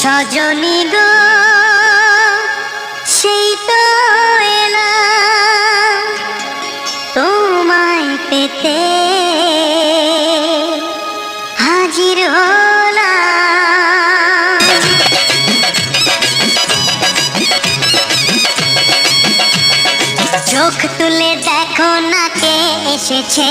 সজনী গো সেই তো তোমায় পেতে হাজির হলাম। চোখ তুলে দেখো না কে এসেছে।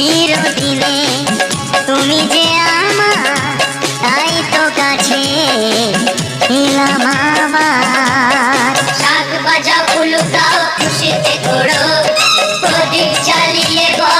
চিরদিনে তুমি যে আমার, তাই তো কাছে এলাম আবার। শাক বাজা উলুকাও খুশিতে করো প্রদীপ চালিয়ে ঘর